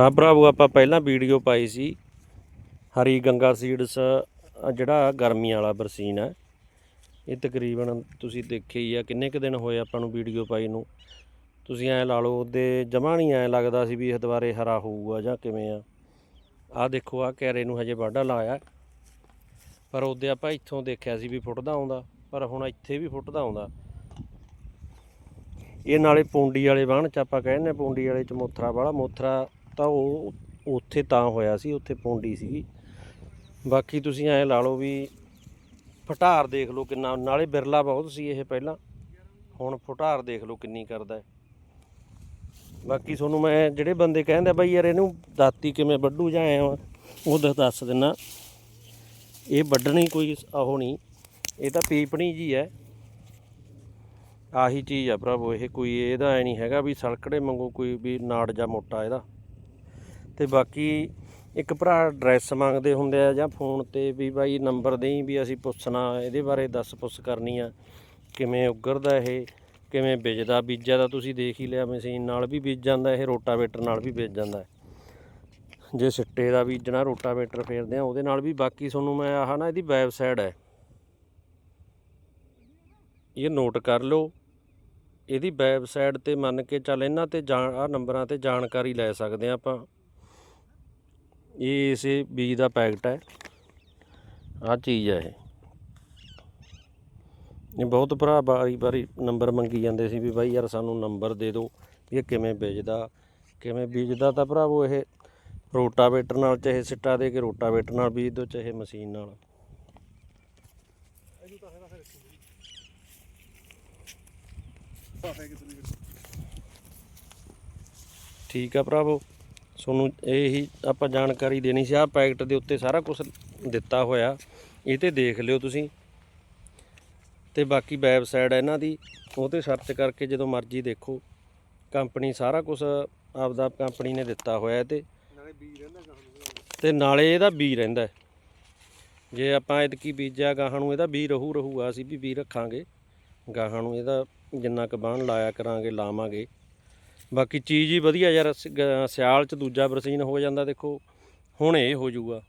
ਹਾਂ ਭਰਾਵੋ, ਆਪਾਂ ਪਹਿਲਾਂ ਵੀਡੀਓ ਪਾਈ ਸੀ। ਹਰੀ ਗੰਗਾ ਸੀਡਸ ਜਿਹੜਾ ਗਰਮੀ ਵਾਲਾ ਬਰਸੀਨ ਹੈ। ਇਹ ਤਕਰੀਬਨ ਤੁਸੀਂ ਦੇਖਿਆ ਹੀ ਆ, ਕਿੰਨੇ ਕੁ ਦਿਨ ਹੋਏ ਆਪਾਂ ਨੂੰ ਵੀਡੀਓ ਪਾਈ ਨੂੰ। ਤੁਸੀਂ ਐ ਲਾ ਲਓ, ਉਹਦੇ ਜਮਾ ਨਹੀਂ ਐ ਲੱਗਦਾ ਸੀ ਵੀ ਇਹ ਦੁਬਾਰੇ ਹਰਾ ਹੋਊਗਾ ਜਾਂ ਕਿਵੇਂ ਆ। ਆਹ ਦੇਖੋ ਆ ਕੈਰੇ ਨੂੰ ਹਜੇ ਵਾਢਾ ਲਾਇਆ। ਪਰ ਉਹਦੇ ਆਪਾਂ ਇੱਥੋਂ ਦੇਖਿਆ ਸੀ ਵੀ ਫੁੱਟਦਾ ਆਉਂਦਾ, ਪਰ ਹੁਣ ਇੱਥੇ ਵੀ ਫੁੱਟਦਾ ਆਉਂਦਾ। ਇਹ ਨਾਲੇ ਪੌਂਡੀ ਵਾਲੇ ਬਾਣ ਚ ਆਪਾਂ ਕਹਿੰਦੇ ਪੌਂਡੀ ਵਾਲੇ ਚ ਮੋਥਰਾ ਵਾਲਾ ਮੋਥਰਾ ਤਾਂ ਉਹ ਉੱਥੇ ਤਾਂ ਹੋਇਆ ਸੀ, ਉੱਥੇ ਪੌਂਡੀ ਸੀਗੀ। ਬਾਕੀ ਤੁਸੀਂ ਐਂ ਲਾ ਲਓ ਵੀ ਫਟਾਰ ਦੇਖ ਲਓ ਕਿੰਨਾ, ਨਾਲੇ ਬਿਰਲਾ ਬਹੁਤ ਸੀ ਇਹ ਪਹਿਲਾਂ। ਹੁਣ ਫਟਾਰ ਦੇਖ ਲਓ ਕਿੰਨੀ ਕਰਦਾ ਹੈ। ਬਾਕੀ ਤੁਹਾਨੂੰ ਮੈਂ ਜਿਹੜੇ ਬੰਦੇ ਕਹਿੰਦੇ ਬਈ ਯਾਰ ਇਹਨੂੰ ਦਾਤੀ ਕਿਵੇਂ ਵੱਢੂ ਜਾਂ ਐਂ ਉਹ ਦ- ਦੱਸ ਦਿੰਨਾ। ਇਹ ਵੱਢਣੀ ਕੋਈ ਉਹ ਨਹੀਂ, ਇਹ ਤਾਂ ਪੀਪਣੀ ਜੀ ਹੈ। ਆਹੀ ਚੀਜ਼ ਆ ਭਰਾਵੋ, ਇਹ ਕੋਈ, ਇਹਦਾ ਐ ਨਹੀਂ ਹੈਗਾ ਵੀ ਸਲਕੜੇ ਮੰਗੋ ਕੋਈ ਵੀ ਨਾੜ ਜਾਂ ਮੋਟਾ ਇਹਦਾ। ਤੇ ਬਾਕੀ ਇੱਕ ਭਰਾ ਐਡਰੈਸ ਮੰਗਦੇ ਹੁੰਦੇ ਆ ਜਾਂ ਫੋਨ ਤੇ ਵੀ ਬਾਈ ਨੰਬਰ ਦੇਈ ਵੀ ਅਸੀਂ ਪੁੱਛਣਾ, ਇਹਦੇ ਬਾਰੇ ਦੱਸ ਪੁੱਛ ਕਰਨੀ ਆ, ਕਿਵੇਂ ਉੱਗਰਦਾ ਇਹ, ਕਿਵੇਂ ਬੀਜਦਾ ਬੀਜਾ ਦਾ ਤੁਸੀਂ ਦੇਖ ਹੀ ਲਿਆ ਮਸ਼ੀਨ ਨਾਲ ਵੀ ਬੀਜ ਜਾਂਦਾ, ਇਹ ਰੋਟਾਵੇਟਰ ਨਾਲ ਵੀ ਬੀਜ ਜਾਂਦਾ। ਜੇ ਸਿੱਟੇ ਦਾ ਬੀਜਣਾ ਰੋਟਾਵੇਟਰ ਫੇਰਦੇ ਆ, ਉਹਦੇ ਨਾਲ ਵੀ ਬਾਕੀ ਤੁਹਾਨੂੰ ਮੈਂ ਆਹ ਨਾ ਇਹਦੀ ਵੈਬਸਾਈਟ ਹੈ। ਇਹ ਨੋਟ ਕਰ ਲਓ, ਇਹਦੀ ਵੈਬਸਾਈਟ ਤੇ ਮੰਨ ਕੇ ਚੱਲ ਇਹਨਾਂ ਤੇ ਜਾਣ ਆ ਨੰਬਰਾਂ ਤੇ ਜਾਣਕਾਰੀ ਲੈ ਸਕਦੇ ਆ ਆਪਾਂ। ਇਹ ਇਸੇ ਬੀਜ ਦਾ ਪੈਕਟ ਹੈ। ਆ ਚੀਜ਼ ਹੈ ਇਹ। ਇਹ ਬਹੁਤ ਭਰਾ ਬਾਰੀ ਬਾਰੀ ਨੰਬਰ ਮੰਗੀ ਜਾਂਦੇ ਸੀ ਵੀ ਬਾਈ ਯਾਰ ਸਾਨੂੰ ਨੰਬਰ ਦੇ ਦਿਓ ਇਹ ਕਿਵੇਂ ਬੀਜਦਾ ਕਿਵੇਂ ਬੀਜਦਾ ਤਾਂ ਭਰਾਵੋ ਇਹ ਰੋਟਾਵੇਟਰ ਨਾਲ ਚਾਹੇ ਸਿੱਟਾ ਦੇ ਕੇ ਰੋਟਾਵੇਟਰ ਨਾਲ ਬੀਜ ਦਿਓ, ਚਾਹੇ ਮਸ਼ੀਨ ਨਾਲ। ਠੀਕ ਆ ਭਰਾਵੋ। ਤੁਹਾਨੂੰ ਇਹੀ ਆਪਾਂ ਜਾਣਕਾਰੀ ਦੇਣੀ ਸੀ, ਆਹ ਪੈਕਟ ਦੇ ਉੱਤੇ ਸਾਰਾ ਕੁਝ ਦਿੱਤਾ ਹੋਇਆ। ਇਹ ਤੇ ਦੇਖ ਲਿਓ ਤੁਸੀਂ। ਤੇ ਬਾਕੀ ਵੈਬਸਾਈਟ ਹੈ ਇਹਨਾਂ ਦੀ, ਉਹ ਤੇ ਸਰਚ ਕਰਕੇ ਜਦੋਂ ਮਰਜ਼ੀ ਦੇਖੋ। ਕੰਪਨੀ ਸਾਰਾ ਕੁਝ ਆਪਦਾ ਕੰਪਨੀ ਨੇ ਦਿੱਤਾ ਹੋਇਆ ਹੈ ਤੇ। ਨਾਲੇ ਤੇ ਨਾਲੇ ਇਹਦਾ ਬੀ ਰਹਿੰਦਾ ਜੇ ਆਪਾਂ ਐਤਕੀ ਬੀਜਿਆ ਗਾਹਾਂ ਨੂੰ, ਇਹਦਾ ਬੀ ਰਹੂ ਰਹੂਗਾ ਅਸੀਂ ਵੀ ਬੀ ਰੱਖਾਂਗੇ। ਗਾਹਾਂ ਨੂੰ ਇਹਦਾ ਜਿੰਨਾ ਕੁ ਬਾਣ ਲਾਇਆ ਕਰਾਂਗੇ, ਲਾਵਾਂਗੇ। ਬਾਕੀ ਚੀਜ਼ ਹੀ ਵਧੀਆ ਯਾਰ, ਸ- ਗ- ਸਿਆਲ ਚ ਦੂਜਾ ਬਰਸੀਨ ਹੋ ਜਾਂਦਾ ਦੇਖੋ, ਹੁਣ ਇਹ ਹੋ ਜਾਊਗਾ।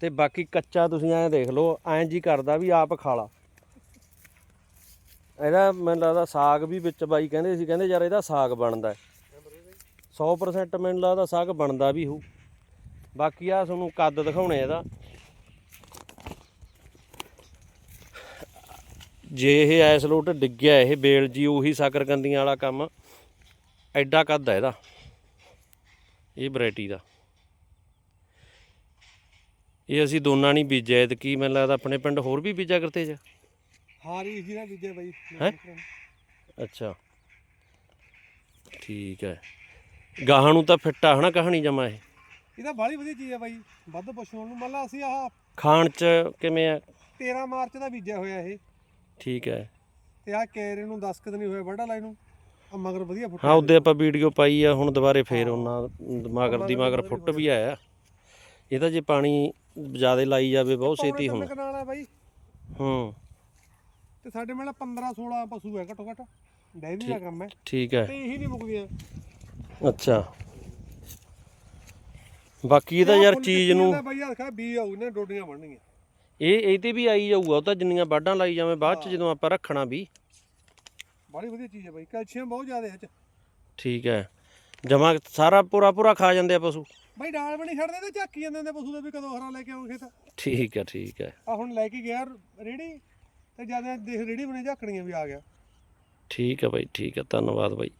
ਤੇ ਬਾਕੀ ਕੱਚਾ ਤੁਸੀਂ ਐਂ ਦੇਖ ਲਓ, ਐਂ ਜੀ ਕਰਦਾ ਵੀ ਆਪ ਖਾ ਲਾ। ਇਹਦਾ ਮੈਨੂੰ ਲੱਗਦਾ ਸਾਗ ਵੀ ਵਿੱਚ ਬਾਈ ਕਹਿੰਦੇ ਸੀ, ਕਹਿੰਦੇ ਯਾਰ ਇਹਦਾ ਸਾਗ ਬਣਦਾ ਹੈ। 100% ਮੈਨੂੰ ਲੱਗਦਾ ਸਾਗ ਬਣਦਾ ਵੀ ਹੋਊ। ਬਾਕੀ ਆ ਤੁਹਾਨੂੰ ਕੱਦ ਦਿਖਾਉਣੇ ਇਹਦਾ। ਜੇ ਇਹ ਐਸ ਲੋਟ ਡਿੱਗਿਆ ਇਹ ਬੇਲ ਜੀ ਉਹੀ ਸਾਕਰਕੰਦੀਆਂ ਵਾਲਾ ਕੰਮ। ਐਡਾ ਕੱਦ ਹੈ ਇਹਦਾ। ਇਹ ਵੈਰਾਈਟੀ ਦਾ। ਇਹ ਅਸੀਂ ਦੋਨਾਂ ਨਹੀਂ ਬੀਜਿਆ ਤੇ ਕੀ ਮੈਨੂੰ ਲੱਗਦਾ ਆਪਣੇ ਪਿੰਡ ਹੋਰ ਵੀ ਬੀਜਿਆ ਕਰਤੇ ਚ ਹਾਰੀ ਜੀ ਨਾ ਬੀਜੇ ਬਾਈ। ਹੈਂ? ਅੱਛਾ। ਠੀਕ ਹੈ। ਗਾਹਾਂ ਨੂੰ ਤਾਂ ਫਿੱਟਾ ਹਨਾ ਕਹਾਣੀ ਜਮਾ ਇਹ। ਇਹਦਾ ਬਾਹਲੀ ਵਧੀਆ ਚੀਜ਼ ਹੈ ਬਾਈ। ਵੱਧ ਪਸ਼ੂਆਂ ਨੂੰ ਮੰਨ ਲਾ ਅਸੀਂ ਆਹ ਖਾਣ ਚ ਕਿਵੇਂ ਹੈ 13 ਮਾਰਚ ਦਾ ਬੀਜਿਆ ਹੋਇਆ ਇਹ। ਠੀਕ ਹੈ। ਤੇ ਆਹ ਕੈਰੇ ਨੂੰ 10 ਕੁ ਦਿਨ ਹੀ ਹੋਏ ਵੱਡਾ ਲਾਈ ਨੂੰ ਆ ਮਗਰ ਵਧੀਆ ਫੁੱਟ ਹਾਂ ਉਹਦੇ ਆਪਾਂ ਵੀਡੀਓ ਪਾਈ ਆ ਹੁਣ ਦੁਬਾਰੇ ਫੇਰ ਉਹਨਾਂ ਮਗਰ ਦੀ ਮਗਰ ਫੁੱਟ ਵੀ ਆਇਆ। ਇਹ ਤਾਂ ਜੇ ਪਾਣੀ ਜ਼ਿਆਦਾ ਲਾਈ ਜਾਵੇ ਬਹੁਤ ਛੇਤੀ ਹੁਣ। ਕਨਾਲ ਹੈ ਬਾਈ। ਹੂੰ। ਤੇ ਸਾਡੇ ਮੇਲ 15 16 ਪਸ਼ੂ ਹੈ ਘੱਟੋ ਘੱਟ ਡੈਰੀ ਦਾ ਕੰਮ ਹੈ। ਠੀਕ ਹੈ। ਤੇ ਇਹੀ ਨਹੀਂ ਮੁੱਕਦੀਆਂ। ਅੱਛਾ। ਬਾਕੀ ਇਹਦਾ ਯਾਰ ਚੀਜ਼ ਨੂੰ ਬਾਈ ਆ ਦਿਖਾ ਬੀ ਆਊ ਨੇ ਡੋਡੀਆਂ ਬਣਨਗੀਆਂ ਇਹ ਇਹ ਤੇ ਵੀ ਆਈ ਜਾਊਗਾ ਉਹ ਤਾਂ ਜਿੰਨੀਆਂ ਵਾਢਾਂ ਲਾਈ ਜਾਵੇਂ ਬਾਅਦ ਚ ਜਦੋਂ ਆਪਾਂ ਰੱਖਣਾ ਵੀ। ਬਾਹਲੀ ਵਧੀਆ ਚੀਜ਼ ਹੈ ਬਾਈ ਕੈਲਸ਼ੀਅਮ ਬਹੁਤ ਜ਼ਿਆਦਾ ਹੈ ਇਹ ਚ। ਠੀਕ ਹੈ। ਜਮਾ ਸਾਰਾ ਪੂਰਾ ਪੂਰਾ ਖਾ ਜਾਂਦੇ ਆ ਪਸ਼ੂ। ਬਾਈ ਡਾਲ ਬਣੀ ਛੱਡਦੇ ਤੇ ਝਾਕੀ ਜਾਂਦੇ ਨੇ ਪਸ਼ੂ ਦੇ ਵੀ ਕਦੋਂ ਹਰਾ ਲੈ ਕੇ ਆਉਂ ਖੇਤ ਠੀਕ ਹੈ ਠੀਕ ਹੈ। ਆ ਹੁਣ ਲੈ ਕੇ ਗਿਆ ਰੇੜੀ ਤੇ ਜਦ ਦੇਖ ਰੇੜੀ ਬਣੇ ਝਾਕਣੀਆਂ ਵੀ ਆ ਗਿਆ। ਠੀਕ ਹੈ ਬਾਈ ਠੀਕ ਹੈ। ਧੰਨਵਾਦ ਬਾਈ।